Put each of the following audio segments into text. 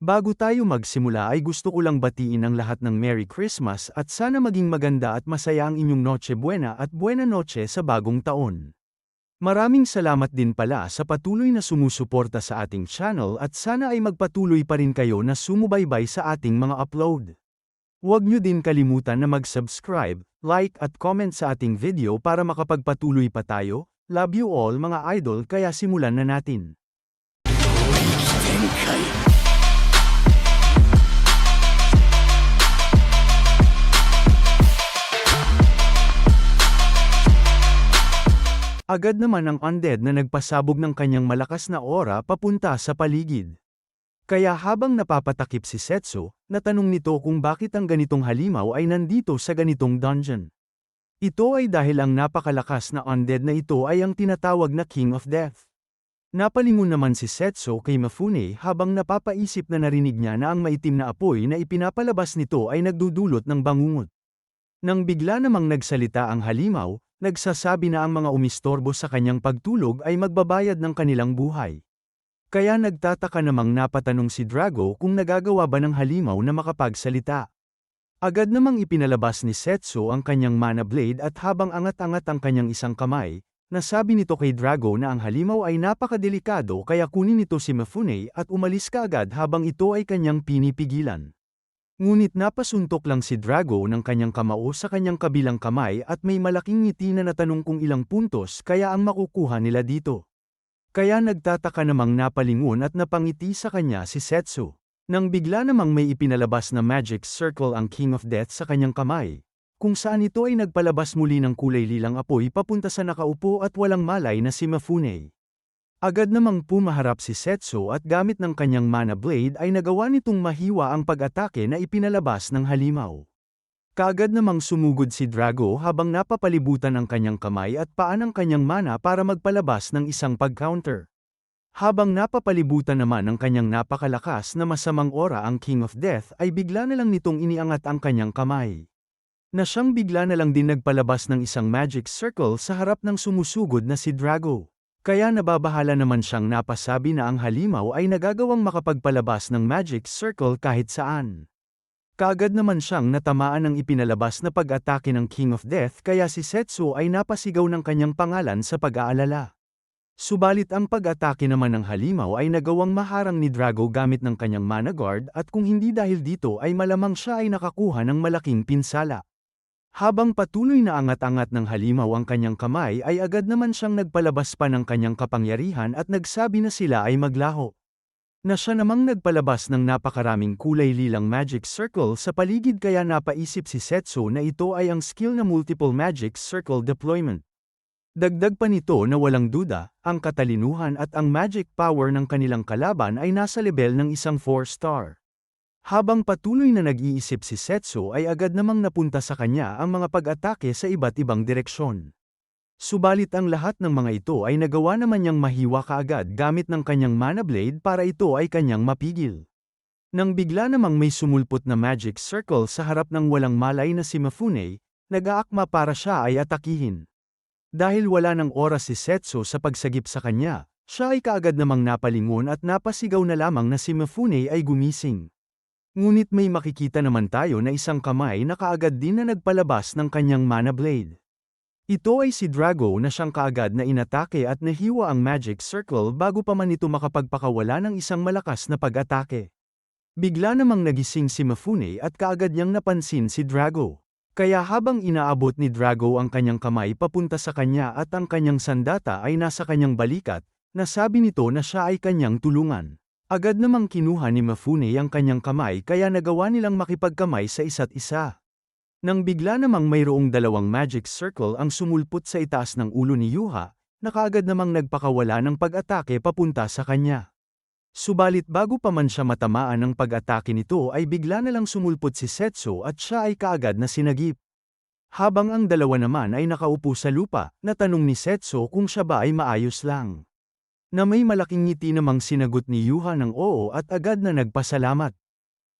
Bago tayo magsimula ay gusto ko lang batiin ang lahat ng Merry Christmas at sana maging maganda at masaya ang inyong Noche Buena at Buena Noche sa bagong taon. Maraming salamat din pala sa patuloy na sumusuporta sa ating channel at sana ay magpatuloy pa rin kayo na sumubaybay sa ating mga upload. Huwag nyo din kalimutan na mag-subscribe, like at comment sa ating video para makapagpatuloy pa tayo. Love you all mga idol kaya simulan na natin. 展 Agad naman ang undead na nagpasabog ng kanyang malakas na aura papunta sa paligid. Kaya habang napapatakip si Setsu, natanong nito kung bakit ang ganitong halimaw ay nandito sa ganitong dungeon. Ito ay dahil ang napakalakas na undead na ito ay ang tinatawag na King of Death. Napalingon naman si Setsu kay Mafune habang napapaisip na narinig niya na ang maitim na apoy na ipinapalabas nito ay nagdudulot ng bangungot. Nang bigla namang nagsalita ang halimaw, nagsasabi na ang mga umistorbo sa kanyang pagtulog ay magbabayad ng kanilang buhay. Kaya nagtataka namang napatanong si Drago kung nagagawa ba ng halimaw na makapagsalita. Agad namang ipinalabas ni Setsu ang kanyang mana blade at habang angat-angat ang kanyang isang kamay, nasabi nito kay Drago na ang halimaw ay napakadelikado kaya kunin nito si Mafune at umalis kaagad habang ito ay kanyang pinipigilan. Ngunit napasuntok lang si Drago ng kanyang kamao sa kanyang kabilang kamay at may malaking ngiti na natanong kung ilang puntos kaya ang makukuha nila dito. Kaya nagtataka namang napalingon at napangiti sa kanya si Setsu. Nang bigla namang may ipinalabas na magic circle ang King of Death sa kanyang kamay, kung saan ito ay nagpalabas muli ng kulay lilang apoy papunta sa nakaupo at walang malay na si Mafune. Agad namang pumaharap si Setsu at gamit ng kanyang mana blade ay nagawa nitong mahiwa ang pag-atake na ipinalabas ng halimaw. Kaagad namang sumugod si Drago habang napapalibutan ang kanyang kamay at paa ng kanyang mana para magpalabas ng isang pag-counter. Habang napapalibutan naman ng kanyang napakalakas na masamang ora ang King of Death ay bigla na lang nitong iniangat ang kanyang kamay. Na siyang bigla na lang din nagpalabas ng isang magic circle sa harap ng sumusugod na si Drago. Kaya nababahala naman siyang napasabi na ang halimaw ay nagagawang makapagpalabas ng magic circle kahit saan. Kaagad naman siyang natamaan ng ipinalabas na pag-atake ng King of Death kaya si Setsu ay napasigaw ng kanyang pangalan sa pag-aalala. Subalit ang pag-atake naman ng halimaw ay nagawang maharang ni Drago gamit ng kanyang mana guard at kung hindi dahil dito ay malamang siya ay nakakuha ng malaking pinsala. Habang patuloy na angat-angat ng halimaw ang kanyang kamay ay agad naman siyang nagpalabas pa ng kanyang kapangyarihan at nagsabi na sila ay maglaho. Na siya namang nagpalabas ng napakaraming kulay lilang magic circle sa paligid kaya napaisip si Setsu na ito ay ang skill na multiple magic circle deployment. Dagdag pa nito na walang duda, ang katalinuhan at ang magic power ng kanilang kalaban ay nasa level ng isang 4-star. Habang patuloy na nag-iisip si Setsu ay agad namang napunta sa kanya ang mga pag-atake sa iba't ibang direksyon. Subalit ang lahat ng mga ito ay nagawa naman niyang mahiwa kaagad gamit ng kanyang mana blade para ito ay kanyang mapigil. Nang bigla namang may sumulpot na magic circle sa harap ng walang malay na si Mafune, nag-aakma para siya ay atakihin. Dahil wala ng oras si Setsu sa pagsagip sa kanya, siya ay kaagad namang napalingon at napasigaw na lamang na si Mafune ay gumising. Ngunit may makikita naman tayo na isang kamay na kaagad din na nagpalabas ng kanyang mana blade. Ito ay si Drago na siyang kaagad na inatake at nahiwa ang magic circle bago pa man ito makapagpakawala ng isang malakas na pag-atake. Bigla namang nagising si Mafune at kaagad niyang napansin si Drago. Kaya habang inaabot ni Drago ang kanyang kamay papunta sa kanya at ang kanyang sandata ay nasa kanyang balikat, nasabi nito na siya ay kanyang tulungan. Agad namang kinuha ni Mafune ang kanyang kamay kaya nagawa nilang makipagkamay sa isa't isa. Nang bigla namang mayroong dalawang magic circle ang sumulpot sa itaas ng ulo ni Yuha, nakaagad namang nagpakawala ng pag-atake papunta sa kanya. Subalit bago pa man siya matamaan ng pag-atake nito ay bigla na lang sumulpot si Setsu at siya ay kaagad na sinagip. Habang ang dalawa naman ay nakaupo sa lupa, natanong ni Setsu kung siya ba ay maayos lang. Na may malaking ngiti namang sinagot ni Yuha ng oo at agad na nagpasalamat.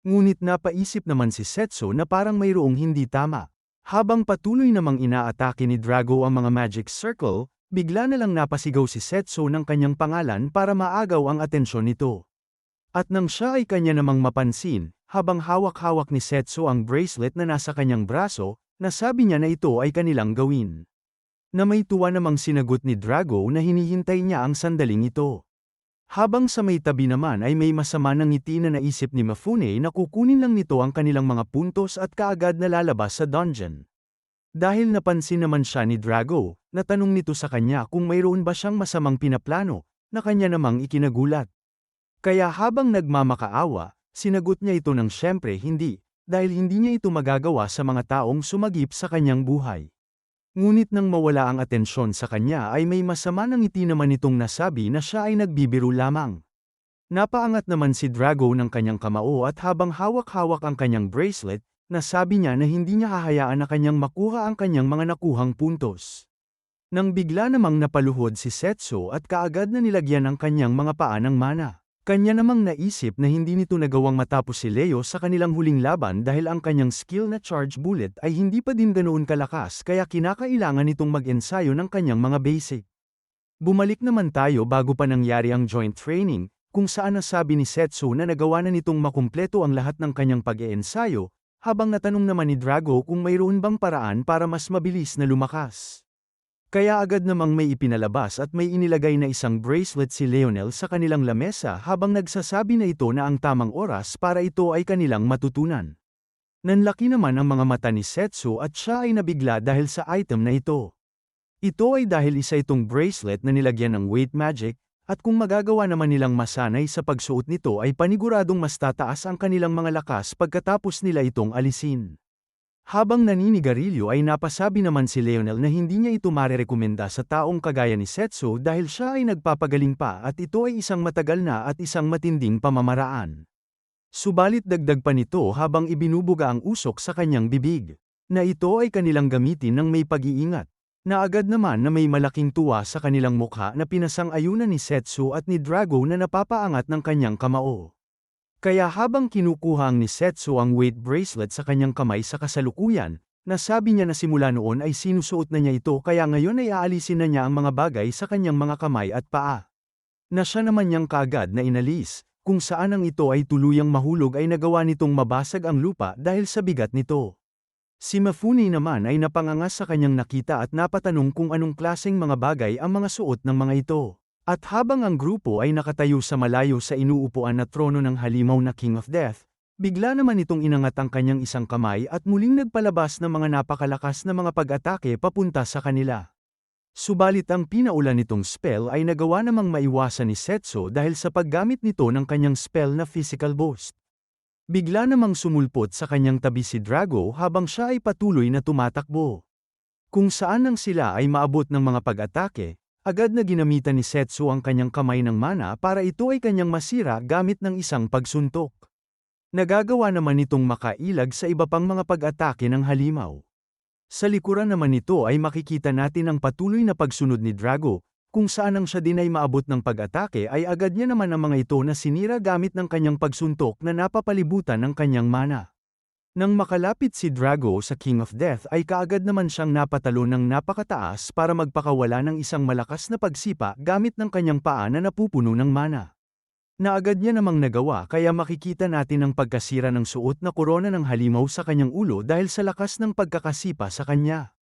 Ngunit napaisip naman si Setsu na parang mayroong hindi tama. Habang patuloy namang inaatake ni Drago ang mga magic circle, bigla na lang napasigaw si Setsu ng kanyang pangalan para maagaw ang atensyon nito. At nang siya ay kanya namang mapansin, habang hawak-hawak ni Setsu ang bracelet na nasa kanyang braso, nasabi niya na ito ay kanilang gawin. Na may tuwa namang sinagot ni Drago na hinihintay niya ang sandaling ito. Habang sa may tabi naman ay may masama ng ngiti na naisip ni Mafune na kukunin lang nito ang kanilang mga puntos at kaagad na lalabas sa dungeon. Dahil napansin naman siya ni Drago, natanong nito sa kanya kung mayroon ba siyang masamang pinaplano, na kanya namang ikinagulat. Kaya habang nagmamakaawa, sinagot niya ito ng syempre hindi, dahil hindi niya ito magagawa sa mga taong sumagip sa kanyang buhay. Ngunit nang mawala ang atensyon sa kanya ay may masama ng ngiti naman itong nasabi na siya ay nagbibiro lamang. Napaangat naman si Drago ng kanyang kamao at habang hawak-hawak ang kanyang bracelet, nasabi niya na hindi niya hahayaan na kanyang makuha ang kanyang mga nakuhang puntos. Nang bigla namang napaluhod si Setsu at kaagad na nilagyan ang kanyang mga paa ng mana. Kanya namang naisip na hindi nito nagawang matapos si Leo sa kanilang huling laban dahil ang kanyang skill na charge bullet ay hindi pa din ganoon kalakas kaya kinakailangan nitong mag-ensayo ng kanyang mga basic. Bumalik naman tayo bago pa nangyari ang joint training, kung saan nasabi ni Setsu na nagawa na nitong makumpleto ang lahat ng kanyang pag-eensayo, habang natanong naman ni Drago kung mayroon bang paraan para mas mabilis na lumakas. Kaya agad namang may ipinalabas at may inilagay na isang bracelet si Leonel sa kanilang lamesa habang nagsasabi na ito na ang tamang oras para ito ay kanilang matutunan. Nanlaki naman ang mga mata ni Setsu at siya ay nabigla dahil sa item na ito. Ito ay dahil isa itong bracelet na nilagyan ng weight magic, at kung magagawa naman nilang masanay sa pagsuot nito ay paniguradong mas tataas ang kanilang mga lakas pagkatapos nila itong alisin. Habang naninigarilyo ay napasabi naman si Leonel na hindi niya ito marerekomenda sa taong kagaya ni Setsu dahil siya ay nagpapagaling pa at ito ay isang matagal na at isang matinding pamamaraan. Subalit dagdag pa nito habang ibinubuga ang usok sa kanyang bibig, na ito ay kanilang gamitin ng may pag-iingat, na agad naman na may malaking tuwa sa kanilang mukha na pinasang-ayunan ni Setsu at ni Drago na napapaangat ng kanyang kamao. Kaya habang kinukuha ni Setsu ang weight bracelet sa kanyang kamay sa kasalukuyan, nasabi niya na simula noon ay sinusuot na niya ito kaya ngayon ay aalisin na niya ang mga bagay sa kanyang mga kamay at paa. Na siya naman niyang kaagad na inalis, kung saan ang ito ay tuluyang mahulog ay nagawa nitong mabasag ang lupa dahil sa bigat nito. Si Mafune naman ay napangangas sa kanyang nakita at napatanong kung anong klaseng mga bagay ang mga suot ng mga ito. At habang ang grupo ay nakatayo sa malayo sa inuupuan na trono ng halimaw na King of Death, bigla naman itong inangat ang kanyang isang kamay at muling nagpalabas ng mga napakalakas na mga pag-atake papunta sa kanila. Subalit ang pinaulan nitong spell ay nagawa namang maiwasan ni Setsu dahil sa paggamit nito ng kanyang spell na physical boost. Bigla namang sumulpot sa kanyang tabi si Drago habang siya ay patuloy na tumatakbo. Kung saan nang sila ay maabot ng mga pag-atake, Agad na ginamitan ni Setsu ang kanyang kamay ng mana para ito ay kanyang masira gamit ng isang pagsuntok. Nagagawa naman nitong makailag sa iba pang mga pag-atake ng halimaw. Sa likuran naman nito ay makikita natin ang patuloy na pagsunod ni Drago, kung saan ang siya din ay maabot ng pag-atake ay agad niya naman ang mga ito na sinira gamit ng kanyang pagsuntok na napapalibutan ng kanyang mana. Nang makalapit si Drago sa King of Death ay kaagad naman siyang napatalo ng napakataas para magpakawala ng isang malakas na pagsipa gamit ng kanyang paa na napupuno ng mana. Naagad niya namang nagawa kaya makikita natin ang pagkasira ng suot na korona ng halimaw sa kanyang ulo dahil sa lakas ng pagkakasipa sa kanya.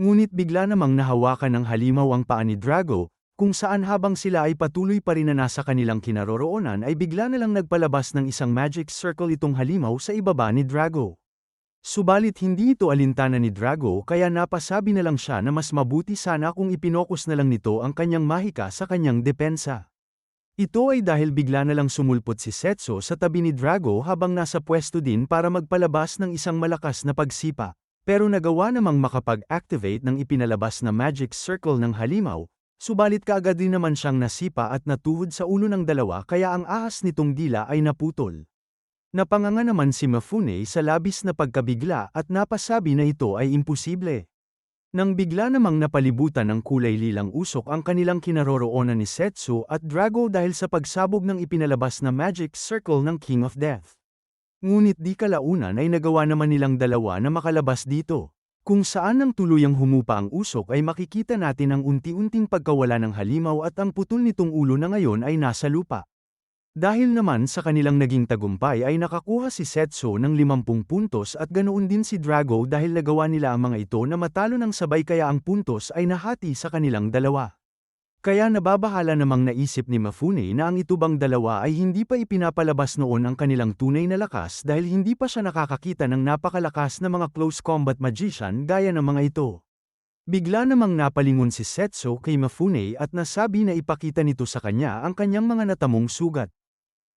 Ngunit bigla namang nahawakan ng halimaw ang paa ni Drago, kung saan habang sila ay patuloy pa rin na nasa kanilang kinaroroonan ay bigla na lang nagpalabas ng isang magic circle itong halimaw sa ibaba ni Drago. Subalit hindi ito alintana ni Drago kaya napasabi na lang siya na mas mabuti sana kung ipinokus na lang nito ang kanyang mahika sa kanyang depensa. Ito ay dahil bigla na lang sumulpot si Setsu sa tabi ni Drago habang nasa pwesto din para magpalabas ng isang malakas na pagsipa, pero nagawa namang makapag-activate ng ipinalabas na magic circle ng halimaw, Subalit kaagad din naman siyang nasipa at natuhod sa ulo ng dalawa kaya ang ahas nitong dila ay naputol. Napanganga naman si Mafune sa labis na pagkabigla at napasabi na ito ay imposible. Nang bigla namang napalibutan ng kulay lilang usok ang kanilang kinaroroonan ni Setsu at Drago dahil sa pagsabog ng ipinalabas na magic circle ng King of Death. Ngunit di kalaunan ay nagawa naman nilang dalawa na makalabas dito. Kung saan nang tuluyang humupa ang usok ay makikita natin ang unti-unting pagkawala ng halimaw at ang putol nitong ulo na ngayon ay nasa lupa. Dahil naman sa kanilang naging tagumpay ay nakakuha si Setso ng 50 puntos at ganoon din si Drago dahil nagawa nila ang mga ito na matalo ng sabay kaya ang puntos ay nahati sa kanilang dalawa. Kaya nababahala namang naisip ni Mafune na ang itubang dalawa ay hindi pa ipinapalabas noon ang kanilang tunay na lakas dahil hindi pa siya nakakakita ng napakalakas na mga close combat magician gaya ng mga ito. Bigla namang napalingon si Setso kay Mafune at nasabi na ipakita nito sa kanya ang kanyang mga natamong sugat.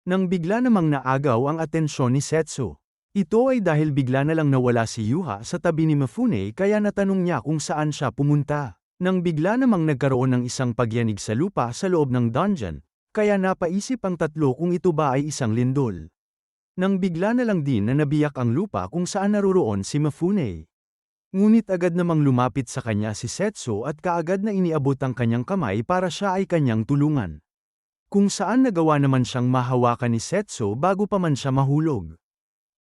Nang bigla namang naagaw ang atensyon ni Setsu. Ito ay dahil bigla na lang nawala si Yuha sa tabi ni Mifune kaya natanong niya kung saan siya pumunta. Nang bigla namang nagkaroon ng isang pagyanig sa lupa sa loob ng dungeon, kaya napaisip ang tatlo kung ito ba ay isang lindol. Nang bigla na lang din na nabiyak ang lupa kung saan naroroon si Mifune. Ngunit agad namang lumapit sa kanya si Setsu at kaagad na iniabot ang kanyang kamay para siya ay kanyang tulungan. Kung saan nagawa naman siyang mahawakan ni Setso bago pa man siya mahulog.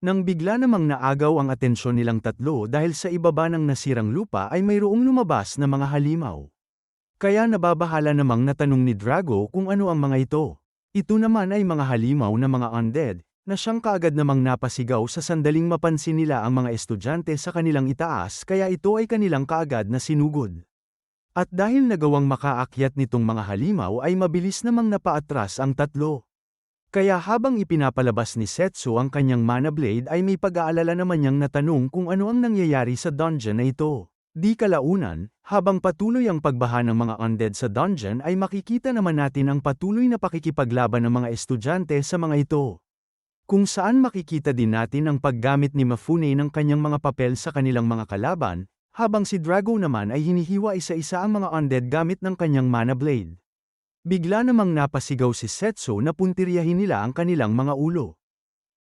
Nang bigla namang naagaw ang atensyon nilang tatlo dahil sa ibaba ng nasirang lupa ay mayroong lumabas na mga halimaw. Kaya nababahala namang natanong ni Drago kung ano ang mga ito. Ito naman ay mga halimaw na mga undead, na siyang kaagad namang napasigaw sa sandaling mapansin nila ang mga estudyante sa kanilang itaas kaya ito ay kanilang kaagad na sinugod. At dahil nagawang makaakyat nitong mga halimaw ay mabilis namang napaatras ang tatlo. Kaya habang ipinapalabas ni Setsu ang kanyang mana blade ay may pag-aalala naman niyang natanong kung ano ang nangyayari sa dungeon na ito. Di kalaunan, habang patuloy ang pagbaha ng mga undead sa dungeon ay makikita naman natin ang patuloy na pakikipaglaban ng mga estudyante sa mga ito. Kung saan makikita din natin ang paggamit ni Mafune ng kanyang mga papel sa kanilang mga kalaban, habang si Drago naman ay hinihiwa isa-isa ang mga undead gamit ng kanyang mana blade. Bigla namang napasigaw si Setsu na puntiryahin nila ang kanilang mga ulo.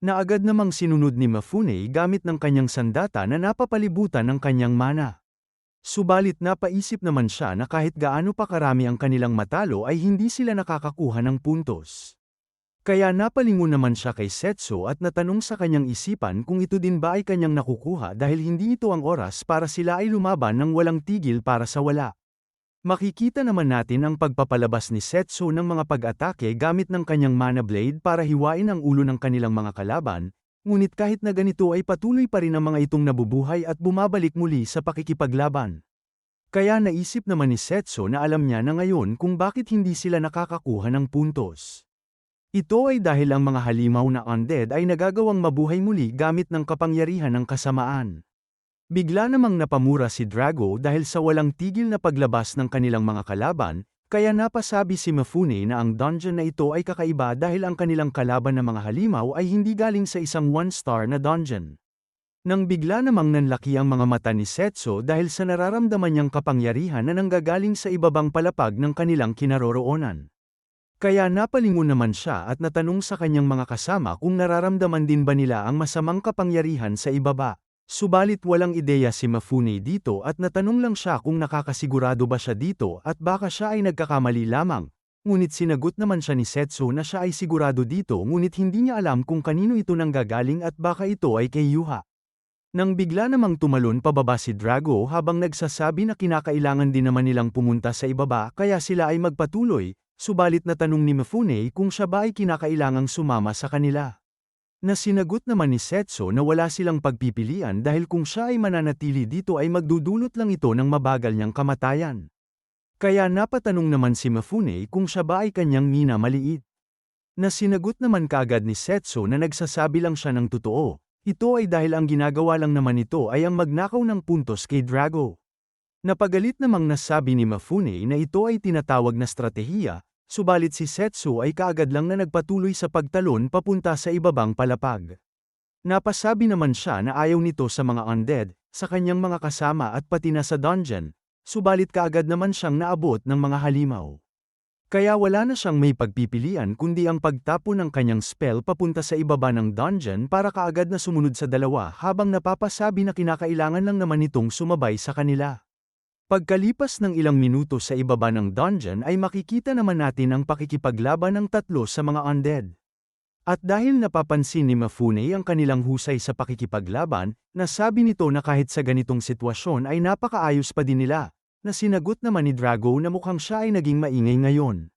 Naagad namang sinunod ni Mafune gamit ng kanyang sandata na napapalibutan ng kanyang mana. Subalit napaisip naman siya na kahit gaano pa karami ang kanilang matalo ay hindi sila nakakakuha ng puntos. Kaya napalingon naman siya kay Setso at natanong sa kanyang isipan kung ito din ba ay kanyang nakukuha dahil hindi ito ang oras para sila ay lumaban ng walang tigil para sa wala. Makikita naman natin ang pagpapalabas ni Setso ng mga pag-atake gamit ng kanyang mana blade para hiwain ang ulo ng kanilang mga kalaban, ngunit kahit na ganito ay patuloy pa rin ang mga itong nabubuhay at bumabalik muli sa pakikipaglaban. Kaya naisip naman ni Setso na alam niya na ngayon kung bakit hindi sila nakakakuha ng puntos. Ito ay dahil ang mga halimaw na undead ay nagagawang mabuhay muli gamit ng kapangyarihan ng kasamaan. Bigla namang napamura si Drago dahil sa walang tigil na paglabas ng kanilang mga kalaban, kaya napasabi si Mafune na ang dungeon na ito ay kakaiba dahil ang kanilang kalaban na mga halimaw ay hindi galing sa isang one-star na dungeon. Nang bigla namang nanlaki ang mga mata ni Setso dahil sa nararamdaman niyang kapangyarihan na nanggagaling sa ibabang palapag ng kanilang kinaroroonan. Kaya napalingon naman siya at natanong sa kanyang mga kasama kung nararamdaman din ba nila ang masamang kapangyarihan sa ibaba. Subalit walang ideya si Mafune dito at natanong lang siya kung nakakasigurado ba siya dito at baka siya ay nagkakamali lamang. Ngunit sinagot naman siya ni Setsu na siya ay sigurado dito ngunit hindi niya alam kung kanino ito nanggagaling at baka ito ay kay Yuha. Nang bigla namang tumalon pababa si Drago habang nagsasabi na kinakailangan din naman nilang pumunta sa ibaba kaya sila ay magpatuloy, Subalit na tanong ni Mifune kung siya ba ay kinakailangang sumama sa kanila. Na sinagot naman ni Setso na wala silang pagpipilian dahil kung siya ay mananatili dito ay magdudulot lang ito ng mabagal niyang kamatayan. Kaya napatanong naman si Mifune kung siya ba ay kanyang mina maliit. Na sinagot naman kagad ni Setso na nagsasabi lang siya ng totoo. Ito ay dahil ang ginagawa lang naman ito ay ang magnakaw ng puntos kay Drago. Napagalit namang nasabi ni Mafune na ito ay tinatawag na stratehiya, subalit si Setsu ay kaagad lang na nagpatuloy sa pagtalon papunta sa ibabang palapag. Napasabi naman siya na ayaw nito sa mga undead, sa kanyang mga kasama at pati na sa dungeon, subalit kaagad naman siyang naabot ng mga halimaw. Kaya wala na siyang may pagpipilian kundi ang pagtapo ng kanyang spell papunta sa ibaba ng dungeon para kaagad na sumunod sa dalawa habang napapasabi na kinakailangan lang naman nitong sumabay sa kanila. Pagkalipas ng ilang minuto sa ibaba ng dungeon ay makikita naman natin ang pakikipaglaban ng tatlo sa mga undead. At dahil napapansin ni Mafune ang kanilang husay sa pakikipaglaban, nasabi nito na kahit sa ganitong sitwasyon ay napakaayos pa din nila, na sinagot naman ni Drago na mukhang siya ay naging maingay ngayon.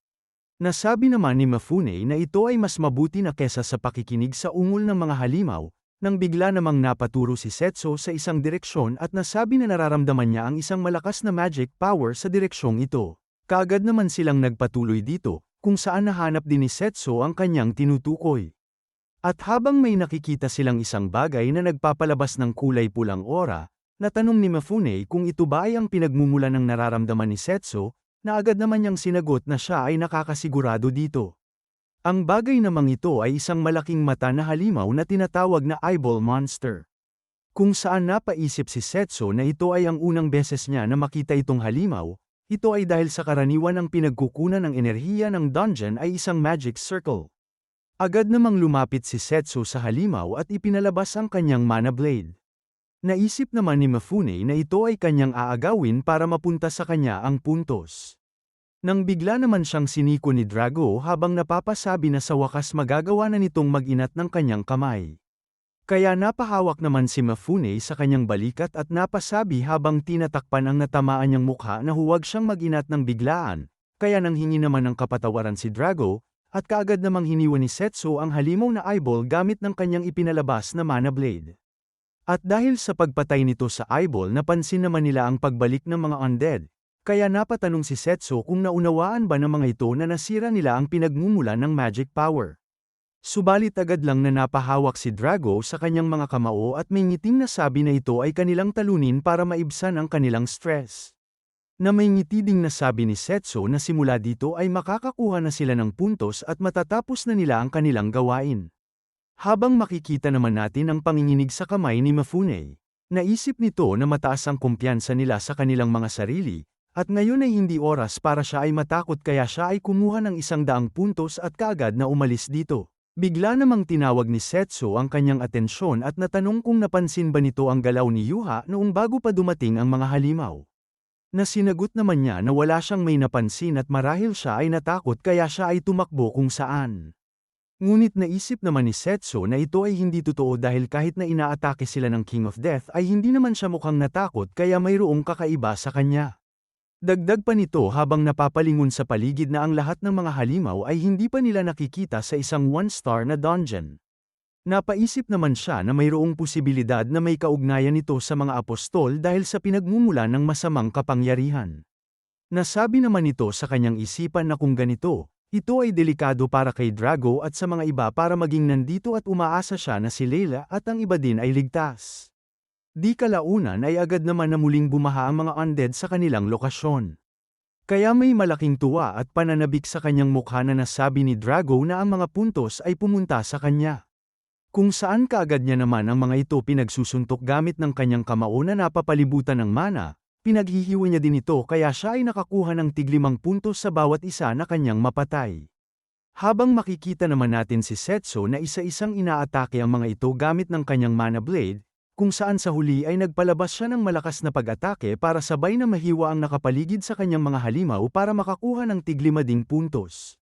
Nasabi naman ni Mafune na ito ay mas mabuti na kesa sa pakikinig sa ungol ng mga halimaw, nang bigla namang napaturo si Setso sa isang direksyon at nasabi na nararamdaman niya ang isang malakas na magic power sa direksyong ito. Kaagad naman silang nagpatuloy dito, kung saan nahanap din ni Setso ang kanyang tinutukoy. At habang may nakikita silang isang bagay na nagpapalabas ng kulay pulang aura, natanong ni Mafune kung ito ba ay ang pinagmumula ng nararamdaman ni Setso, na agad naman niyang sinagot na siya ay nakakasigurado dito. Ang bagay namang ito ay isang malaking mata na halimaw na tinatawag na eyeball monster. Kung saan napaisip si Setso na ito ay ang unang beses niya na makita itong halimaw, ito ay dahil sa karaniwan ang pinagkukunan ng enerhiya ng dungeon ay isang magic circle. Agad namang lumapit si Setsu sa halimaw at ipinalabas ang kanyang mana blade. Naisip naman ni Mafune na ito ay kanyang aagawin para mapunta sa kanya ang puntos. Nang bigla naman siyang siniko ni Drago habang napapasabi na sa wakas magagawa na nitong mag-inat ng kanyang kamay. Kaya napahawak naman si Mafune sa kanyang balikat at napasabi habang tinatakpan ang natamaan niyang mukha na huwag siyang mag-inat ng biglaan, kaya nang hingi naman ng kapatawaran si Drago, at kaagad namang hiniwa ni Setsu ang halimaw na eyeball gamit ng kanyang ipinalabas na mana blade. At dahil sa pagpatay nito sa eyeball napansin naman nila ang pagbalik ng mga undead, kaya napatanong si Setsu kung naunawaan ba ng mga ito na nasira nila ang pinagmumula ng magic power. Subalit agad lang na napahawak si Drago sa kanyang mga kamao at may ngiting na sabi na ito ay kanilang talunin para maibsan ang kanilang stress. Na may ngiti ding nasabi ni Setsu na simula dito ay makakakuha na sila ng puntos at matatapos na nila ang kanilang gawain. Habang makikita naman natin ang panginginig sa kamay ni Mafune, naisip nito na mataas ang kumpiyansa nila sa kanilang mga sarili, at ngayon ay hindi oras para siya ay matakot kaya siya ay kumuha ng isang daang puntos at kaagad na umalis dito. Bigla namang tinawag ni Setsu ang kanyang atensyon at natanong kung napansin ba nito ang galaw ni Yuha noong bago pa dumating ang mga halimaw. Nasinagot naman niya na wala siyang may napansin at marahil siya ay natakot kaya siya ay tumakbo kung saan. Ngunit naisip naman ni Setsu na ito ay hindi totoo dahil kahit na inaatake sila ng King of Death ay hindi naman siya mukhang natakot kaya mayroong kakaiba sa kanya. Dagdag pa nito habang napapalingon sa paligid na ang lahat ng mga halimaw ay hindi pa nila nakikita sa isang one-star na dungeon. Napaisip naman siya na mayroong posibilidad na may kaugnayan nito sa mga apostol dahil sa pinagmumula ng masamang kapangyarihan. Nasabi naman ito sa kanyang isipan na kung ganito, ito ay delikado para kay Drago at sa mga iba para maging nandito at umaasa siya na si Leila at ang iba din ay ligtas. Di kalaunan ay agad naman na muling bumaha ang mga undead sa kanilang lokasyon. Kaya may malaking tuwa at pananabik sa kanyang mukha na nasabi ni Drago na ang mga puntos ay pumunta sa kanya. Kung saan kaagad niya naman ang mga ito pinagsusuntok gamit ng kanyang kamao na napapalibutan ng mana, Pinaghihiwa niya din ito kaya siya ay nakakuha ng tiglimang puntos sa bawat isa na kanyang mapatay. Habang makikita naman natin si Setsu na isa-isang inaatake ang mga ito gamit ng kanyang mana blade, kung saan sa huli ay nagpalabas siya ng malakas na pag-atake para sabay na mahiwa ang nakapaligid sa kanyang mga halimaw para makakuha ng tiglima ding puntos.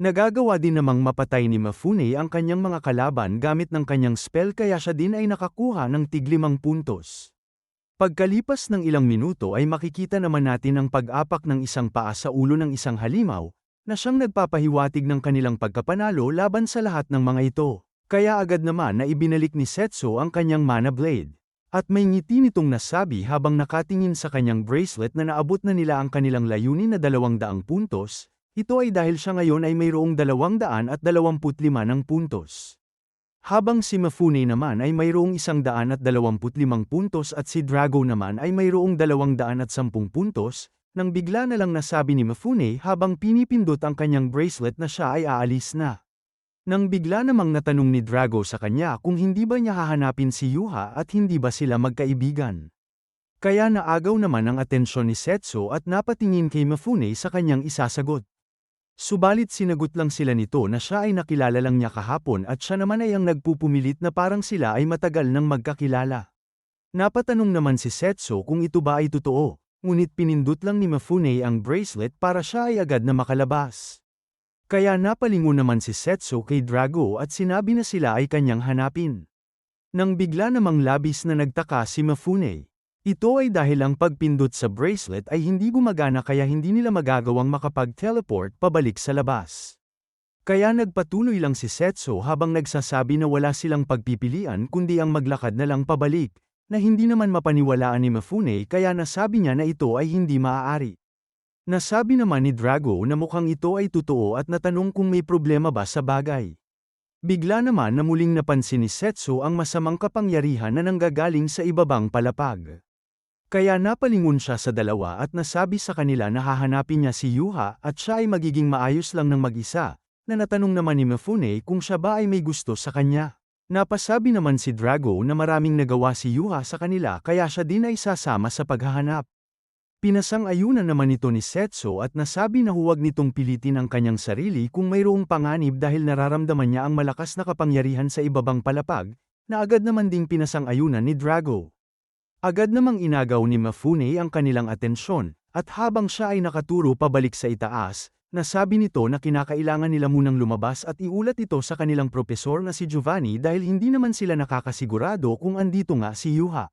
Nagagawa din namang mapatay ni Mafune ang kanyang mga kalaban gamit ng kanyang spell kaya siya din ay nakakuha ng tiglimang puntos. Pagkalipas ng ilang minuto ay makikita naman natin ang pag-apak ng isang paa sa ulo ng isang halimaw, na siyang nagpapahiwatig ng kanilang pagkapanalo laban sa lahat ng mga ito. Kaya agad naman na ibinalik ni Setsu ang kanyang mana blade. At may ngiti nitong nasabi habang nakatingin sa kanyang bracelet na naabot na nila ang kanilang layunin na dalawang daang puntos, ito ay dahil siya ngayon ay mayroong dalawang daan at dalawamput lima ng puntos. Habang si Mafune naman ay mayroong isang daan at dalawamput limang puntos at si Drago naman ay mayroong dalawang daan at sampung puntos, nang bigla na lang nasabi ni Mafune habang pinipindot ang kanyang bracelet na siya ay aalis na. Nang bigla namang natanong ni Drago sa kanya kung hindi ba niya hahanapin si Yuha at hindi ba sila magkaibigan. Kaya naagaw naman ang atensyon ni Setsu at napatingin kay Mafune sa kanyang isasagot. Subalit sinagot lang sila nito na siya ay nakilala lang niya kahapon at siya naman ay ang nagpupumilit na parang sila ay matagal nang magkakilala. Napatanong naman si Setsu kung ito ba ay totoo, ngunit pinindot lang ni Mafune ang bracelet para siya ay agad na makalabas. Kaya napalingon naman si Setsu kay Drago at sinabi na sila ay kanyang hanapin. Nang bigla namang labis na nagtaka si Mafune, Ito ay dahil ang pagpindot sa bracelet ay hindi gumagana kaya hindi nila magagawang makapag-teleport pabalik sa labas. Kaya nagpatuloy lang si Setso habang nagsasabi na wala silang pagpipilian kundi ang maglakad na lang pabalik, na hindi naman mapaniwalaan ni Mifune kaya nasabi niya na ito ay hindi maaari. Nasabi naman ni Drago na mukhang ito ay totoo at natanong kung may problema ba sa bagay. Bigla naman na muling napansin ni Setso ang masamang kapangyarihan na nanggagaling sa ibabang palapag. Kaya napalingon siya sa dalawa at nasabi sa kanila na hahanapin niya si Yuha at siya ay magiging maayos lang ng mag-isa, na natanong naman ni Mifune kung siya ba ay may gusto sa kanya. Napasabi naman si Drago na maraming nagawa si Yuha sa kanila kaya siya din ay sasama sa paghahanap. Pinasang-ayunan naman ito ni Setso at nasabi na huwag nitong pilitin ang kanyang sarili kung mayroong panganib dahil nararamdaman niya ang malakas na kapangyarihan sa ibabang palapag, na agad naman ding pinasang-ayunan ni Drago. Agad namang inagaw ni Mafune ang kanilang atensyon, at habang siya ay nakaturo pabalik sa itaas, nasabi nito na kinakailangan nila munang lumabas at iulat ito sa kanilang propesor na si Giovanni dahil hindi naman sila nakakasigurado kung andito nga si Yuha.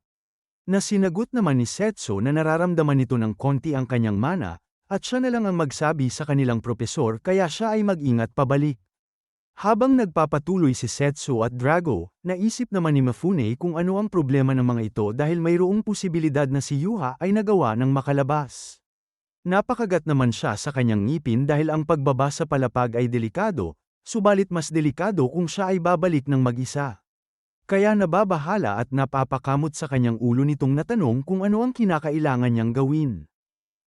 Na sinagot naman ni Setso na nararamdaman nito ng konti ang kanyang mana, at siya na lang ang magsabi sa kanilang propesor kaya siya ay mag-ingat pabalik. Habang nagpapatuloy si Setsu at Drago, naisip naman ni Mafune kung ano ang problema ng mga ito dahil mayroong posibilidad na si Yuha ay nagawa ng makalabas. Napakagat naman siya sa kanyang ngipin dahil ang pagbaba sa palapag ay delikado, subalit mas delikado kung siya ay babalik ng mag-isa. Kaya nababahala at napapakamot sa kanyang ulo nitong natanong kung ano ang kinakailangan niyang gawin.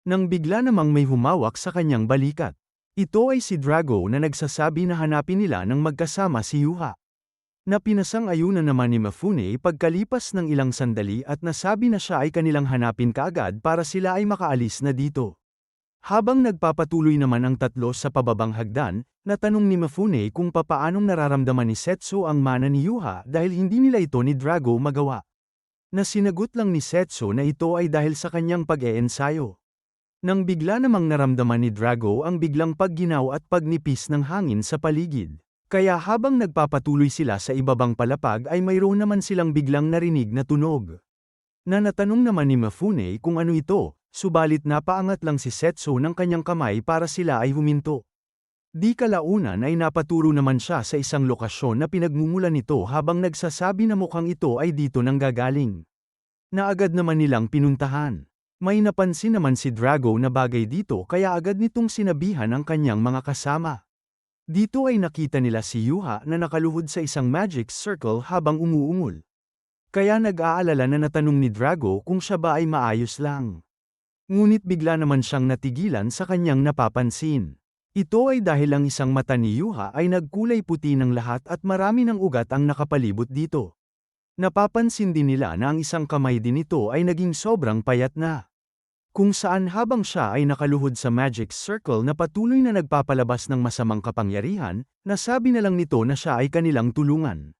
Nang bigla namang may humawak sa kanyang balikat. Ito ay si Drago na nagsasabi na hanapin nila ng magkasama si Yuha. Na pinasang-ayunan naman ni Mafune pagkalipas ng ilang sandali at nasabi na siya ay kanilang hanapin kaagad para sila ay makaalis na dito. Habang nagpapatuloy naman ang tatlo sa pababang hagdan, natanong ni Mafune kung papaanong nararamdaman ni Setsu ang mana ni Yuha dahil hindi nila ito ni Drago magawa. Na sinagot lang ni Setsu na ito ay dahil sa kanyang pag-eensayo. Nang bigla namang naramdaman ni Drago ang biglang pagginaw at pagnipis ng hangin sa paligid. Kaya habang nagpapatuloy sila sa ibabang palapag ay mayroon naman silang biglang narinig na tunog. Na natanong naman ni Mafune kung ano ito, subalit napaangat lang si Setsu ng kanyang kamay para sila ay huminto. Di kalaunan ay napaturo naman siya sa isang lokasyon na pinagmumulan nito habang nagsasabi na mukhang ito ay dito nang gagaling. Na agad naman nilang pinuntahan. May napansin naman si Drago na bagay dito kaya agad nitong sinabihan ang kanyang mga kasama. Dito ay nakita nila si Yuha na nakaluhod sa isang magic circle habang umuungol. Kaya nag-aalala na natanong ni Drago kung siya ba ay maayos lang. Ngunit bigla naman siyang natigilan sa kanyang napapansin. Ito ay dahil ang isang mata ni Yuha ay nagkulay puti ng lahat at marami ng ugat ang nakapalibot dito. Napapansin din nila na ang isang kamay din nito ay naging sobrang payat na. Kung saan habang siya ay nakaluhod sa magic circle na patuloy na nagpapalabas ng masamang kapangyarihan, nasabi na lang nito na siya ay kanilang tulungan.